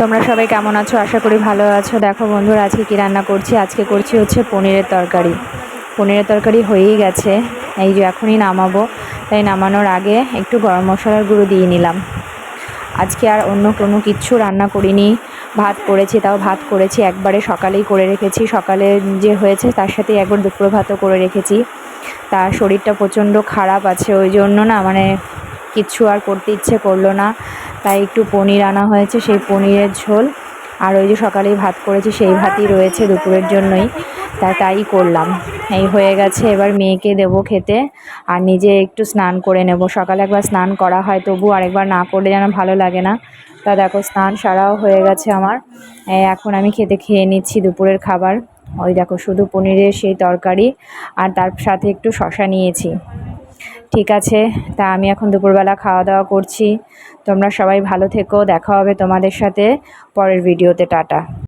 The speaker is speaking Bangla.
তোমরা সবাই কেমন আছো? আশা করি ভালো আছো। দেখো বন্ধুরা, আজকে কী রান্না করছি? আজকে করছি হচ্ছে পনিরের তরকারি। পনিরের তরকারি হয়েই গেছে। এই যে এখনই নামাবো। তাই নামানোর আগে একটু গরম মশলার গুঁড়ো দিয়ে নিলাম। আজকে আর অন্য কোনো কিচ্ছু রান্না করিনি। ভাত করেছি, তাও ভাত করেছি। একবারে সকালেই করে রেখেছি। সকালে যে হয়েছে, তার সাথে একবার দুপুর ভাতও করে রেখেছি। তার শরীরটা প্রচণ্ড খারাপ আছে। ওই জন্য না মানে কিচ্ছু আর করতে ইচ্ছে করল না। তাই একটু পনির আনা হয়েছে, সেই পনিরের ঝোল। আর ওই যে সকালেই ভাত করেছি, সেই ভাতই রয়েছে দুপুরের জন্যই। তা তাই করলাম। এই হয়ে গেছে, এবার মেয়েকে দেবো খেতে। আর নিজে একটু স্নান করে নেব। সকালে একবার স্নান করা হয়, তবু আরেকবার না করলে যেন ভালো লাগে না। তা দেখো, স্নান সারাও হয়ে গেছে আমার। এখন আমি খেতে খেয়ে নিচ্ছি দুপুরের খাবার। ওই দেখো, শুধু পনিরের সেই তরকারি। আর তার সাথে একটু শশা নিয়েছি। ঠিক আছে, তা আমি এখন দুপুরবেলা খাওয়া দাওয়া করছি। তোমরা সবাই ভালো থেকো, দেখা হবে তোমাদের সাথে পরের ভিডিওতে টাটা।